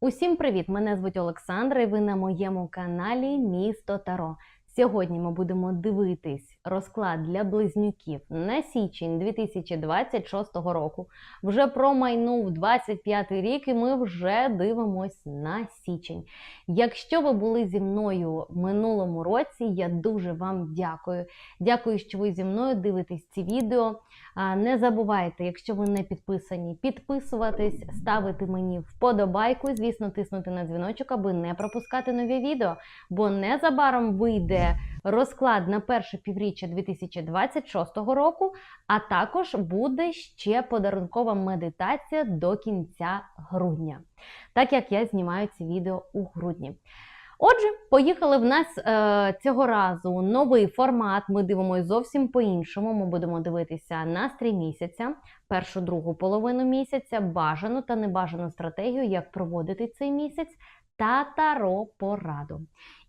Усім привіт! Мене звуть Олександра, і ви на моєму каналі Місто Таро. Сьогодні ми будемо дивитись розклад для близнюків на січень 2026 року. Вже промайнув 25 рік, і ми вже дивимось на січень. Якщо ви були зі мною в минулому році, я дуже вам дякую. Дякую, що ви зі мною дивитесь ці відео. Не забувайте, якщо ви не підписані, підписуватись, ставити мені вподобайку, звісно, тиснути на дзвіночок, аби не пропускати нові відео. Бо незабаром вийде розклад на перше півріччя 2026 року, а також буде ще подарункова медитація до кінця грудня, так як я знімаю ці відео у грудні. Отже, поїхали в нас е, цього разу новий формат. Ми дивимося зовсім по-іншому. Ми будемо дивитися настрій місяця, першу другу половину місяця, бажану та небажану стратегію, як проводити цей місяць, та таро пораду.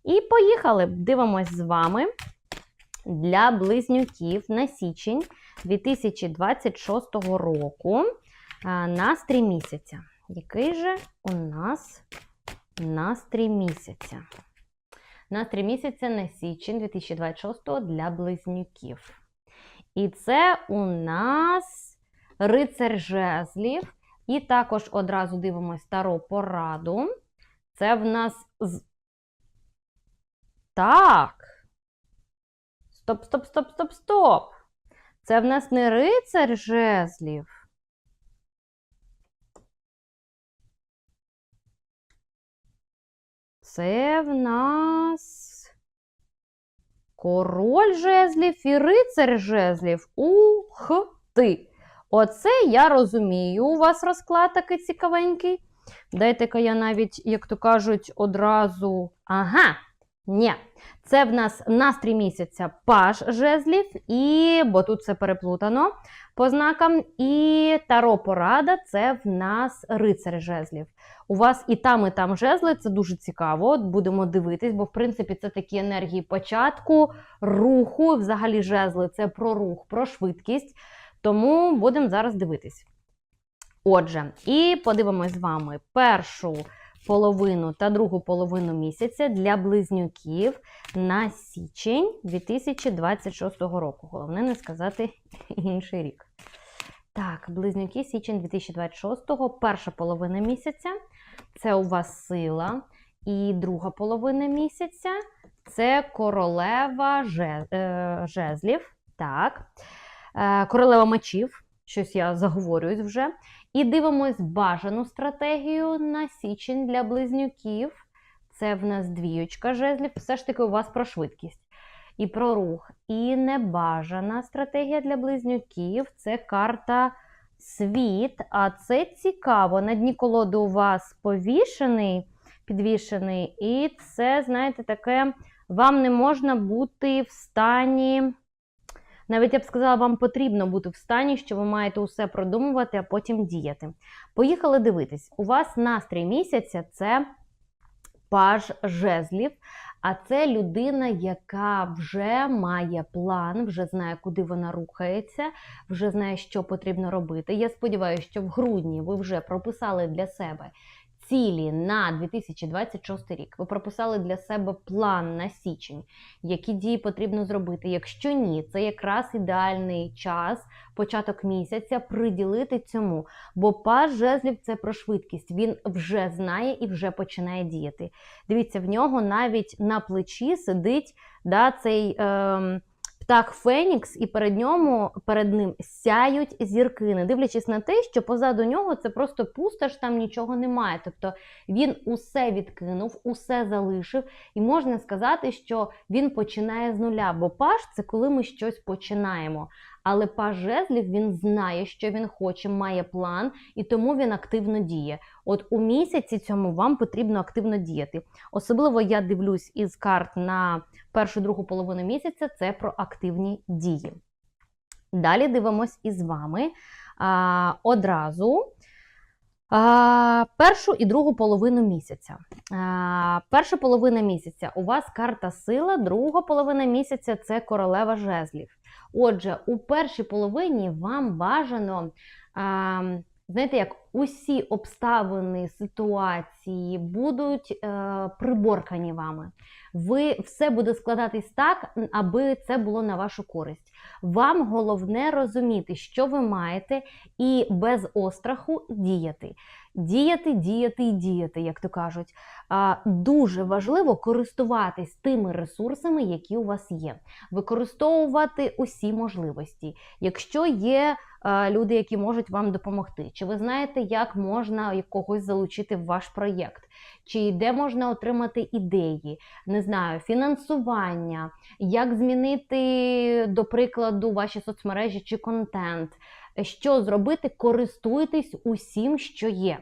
І поїхали! Дивимось з вами для близнюків на січень 2026 року. Настрій місяця. Який же у нас настрій місяця? Настрій місяця на січень 2026 для близнюків. І це у нас рицар жезлів. І також одразу дивимось стару пораду. Це в нас. з- Так. Стоп, стоп, стоп, стоп, стоп. Це в нас не рицар жезлів. Це в нас король жезлів і рицар жезлів. Ух ти! Оце я розумію. У вас розклад такий цікавенький. Дайте-ка я навіть, як то кажуть, одразу. Ага, ні. Це в нас настрій місяця паш жезлів, і, бо тут все переплутано по знакам. І таро порада це в нас рицар жезлів. У вас і там, і там жезли, це дуже цікаво. Будемо дивитись, бо в принципі це такі енергії початку, руху. Взагалі жезли це про рух, про швидкість. Тому будемо зараз дивитись. Отже, і подивимось з вами першу половину та другу половину місяця для близнюків на січень 2026 року. Головне не сказати інший рік. Так, близнюки, січень 2026, перша половина місяця це у вас сила. І друга половина місяця це королева е, жезлів. Так. Е, Королева мечів. Щось я заговорююсь вже. І дивимось бажану стратегію на січень для близнюків. Це в нас двіючка жезлів. Все ж таки у вас про швидкість і про рух. І небажана стратегія для близнюків це карта світ. А це цікаво. На дні колоди у вас повішений, підвішений, і це, знаєте, таке, вам не можна бути в стані. Навіть я б сказала, вам потрібно бути в стані, що ви маєте усе продумувати, а потім діяти. Поїхали дивитись. У вас настрій місяця це паж жезлів, а це людина, яка вже має план, вже знає, куди вона рухається, вже знає, що потрібно робити. Я сподіваюся, що в грудні ви вже прописали для себе цілі на 2026 рік. Ви прописали для себе план на січень, які дії потрібно зробити. Якщо ні, це якраз ідеальний час, початок місяця, приділити цьому. Бо паж жезлів це про швидкість. Він вже знає і вже починає діяти. Дивіться, в нього навіть на плечі сидить да, цей. Ем, Птах Фенікс, і перед ньому перед ним сяють зірки, не дивлячись на те, що позаду нього це просто пустош, там нічого немає. Тобто він усе відкинув, усе залишив, і можна сказати, що він починає з нуля. Бо паш це коли ми щось починаємо. Але пажезлів він знає, що він хоче, має план, і тому він активно діє. От у місяці цьому вам потрібно активно діяти. Особливо я дивлюсь із карт на першу другу половину місяця це про активні дії. Далі дивимось із вами а, одразу першу і другу половину місяця. Перша половина місяця у вас карта сила, друга половина місяця це королева жезлів. Отже, у першій половині вам бажано знаєте, як усі обставини, ситуації будуть е, приборкані вами. Ви все буде складатись так, аби це було на вашу користь. Вам головне розуміти, що ви маєте, і без остраху діяти. Діяти, діяти і діяти, як то кажуть. Дуже важливо користуватись тими ресурсами, які у вас є, використовувати усі можливості. Якщо є а, люди, які можуть вам допомогти, чи ви знаєте, як можна когось залучити в ваш проєкт, чи де можна отримати ідеї, не знаю, фінансування, як змінити, до прикладу, ваші соцмережі чи контент. Що зробити, користуйтесь усім, що є.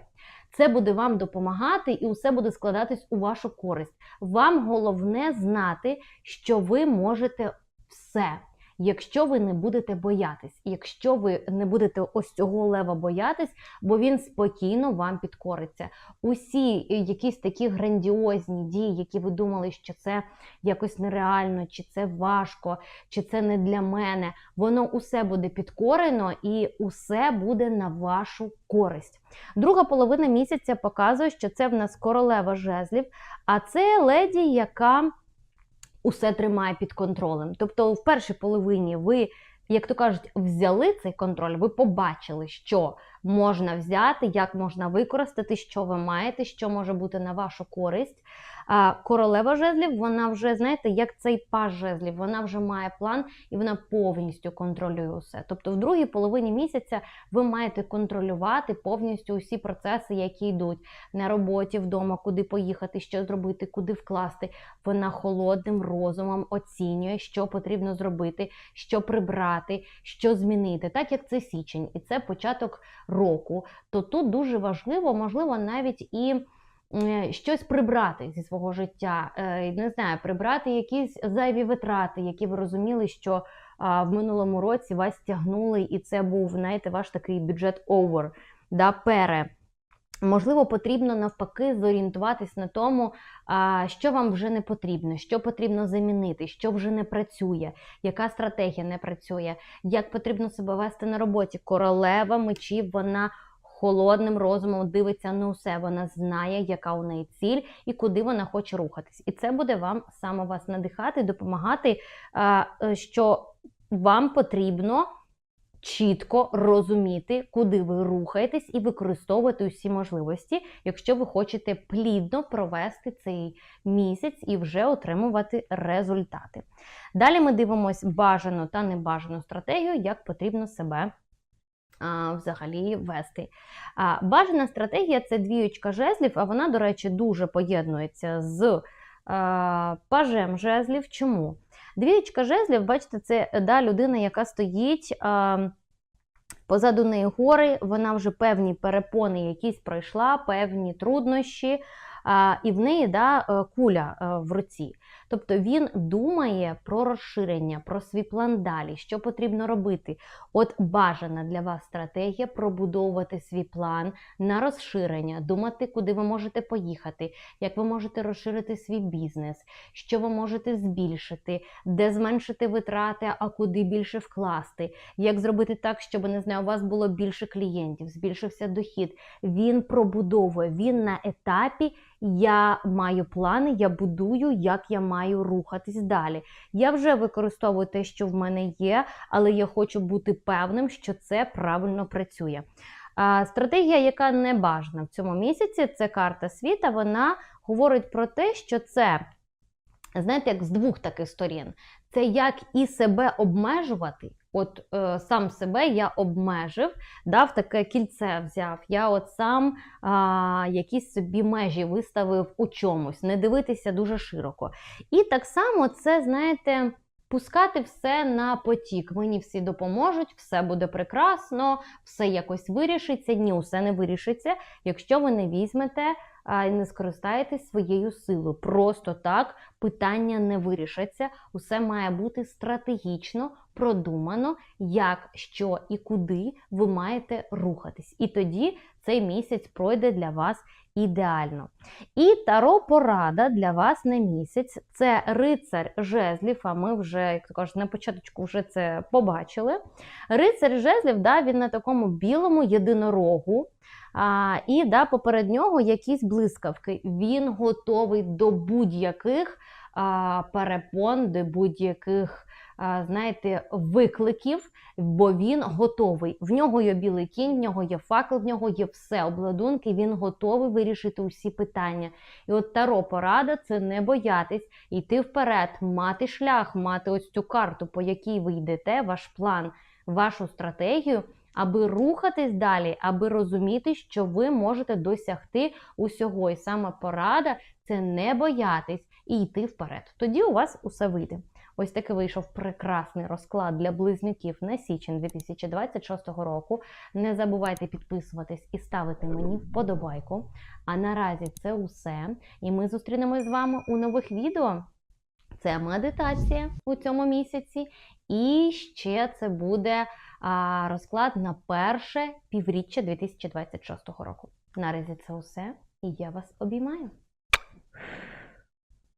Це буде вам допомагати і усе буде складатись у вашу користь. Вам головне знати, що ви можете все. Якщо ви не будете боятись, якщо ви не будете ось цього лева боятись, бо він спокійно вам підкориться. Усі якісь такі грандіозні дії, які ви думали, що це якось нереально, чи це важко, чи це не для мене, воно усе буде підкорено і усе буде на вашу користь. Друга половина місяця показує, що це в нас королева жезлів, а це леді, яка усе тримає під контролем. Тобто, в першій половині ви, як то кажуть, взяли цей контроль, ви побачили, що можна взяти, як можна використати, що ви маєте, що може бути на вашу користь. А королева жезлів, вона вже, знаєте, як цей паж жезлів, вона вже має план і вона повністю контролює усе. Тобто, в другій половині місяця ви маєте контролювати повністю усі процеси, які йдуть на роботі, вдома, куди поїхати, що зробити, куди вкласти. Вона холодним розумом оцінює, що потрібно зробити, що прибрати, що змінити, так як це січень, і це початок року. То тут дуже важливо, можливо, навіть і щось прибрати зі свого життя, е, не знаю, прибрати якісь зайві витрати, які ви розуміли, що в минулому році вас тягнули, і це був, знаєте, ваш такий бюджет овер, да, пере. Можливо, потрібно навпаки зорієнтуватись на тому, що вам вже не потрібно, що потрібно замінити, що вже не працює, яка стратегія не працює, як потрібно себе вести на роботі. Королева мечів, вона холодним розумом дивиться на усе. Вона знає, яка у неї ціль і куди вона хоче рухатись. І це буде вам саме вас надихати, допомагати, е, що вам потрібно. Чітко розуміти, куди ви рухаєтесь, і використовувати усі можливості, якщо ви хочете плідно провести цей місяць і вже отримувати результати. Далі ми дивимося бажану та небажану стратегію, як потрібно себе взагалі вести. Бажана стратегія це двіючка жезлів, а вона, до речі, дуже поєднується з пажем жезлів. Чому? Двіючка жезлів, бачите, це да, людина, яка стоїть. Позаду неї гори, вона вже певні перепони якісь пройшла, певні труднощі, і в неї да, е, куля е, в руці. Тобто він думає про розширення, про свій план далі, що потрібно робити. От бажана для вас стратегія пробудовувати свій план на розширення, думати, куди ви можете поїхати, як ви можете розширити свій бізнес, що ви можете збільшити, де зменшити витрати, а куди більше вкласти, як зробити так, щоб не знаю, у вас було більше клієнтів, збільшився дохід. Він пробудовує, він на етапі. Я маю плани, я будую, як я маю рухатись далі. Я вже використовую те, що в мене є, але я хочу бути певним, що це правильно працює. Стратегія, яка не бажана в цьому місяці, це карта світа. Вона говорить про те, що це, знаєте, як з двох таких сторін. Це як і себе обмежувати. От е, сам себе я обмежив, дав таке кільце взяв. Я от сам а, якісь собі межі виставив у чомусь, не дивитися дуже широко. І так само це, знаєте, пускати все на потік. Мені всі допоможуть, все буде прекрасно, все якось вирішиться. Ні, усе не вирішиться, якщо ви не візьмете і не скористаєтесь своєю силою. Просто так питання не вирішаться. Усе має бути стратегічно продумано, як, що і куди ви маєте рухатись. І тоді цей місяць пройде для вас ідеально. І таро порада для вас на місяць це рицар жезлів. А ми вже, як то кажуть, на початку вже це побачили. Рицар жезлів, да, він на такому білому єдинорогу. А, і да, поперед нього якісь блискавки. Він готовий до будь-яких перепон, до будь-яких, знаєте, викликів, бо він готовий. В нього є білий кінь, в нього є факел, в нього є все обладунки. Він готовий вирішити усі питання. І от таро порада це не боятись, йти вперед, мати шлях, мати ось цю карту, по якій ви йдете, ваш план, вашу стратегію. Аби рухатись далі, аби розуміти, що ви можете досягти усього. І саме порада це не боятись і йти вперед. Тоді у вас усе вийде. Ось такий вийшов прекрасний розклад для близнюків на січень 2026 року. Не забувайте підписуватись і ставити мені вподобайку. А наразі це усе. І ми зустрінемось з вами у нових відео. Це медитація у цьому місяці, і ще це буде а, розклад на перше півріччя 2026 року. Наразі це усе, і я вас обіймаю.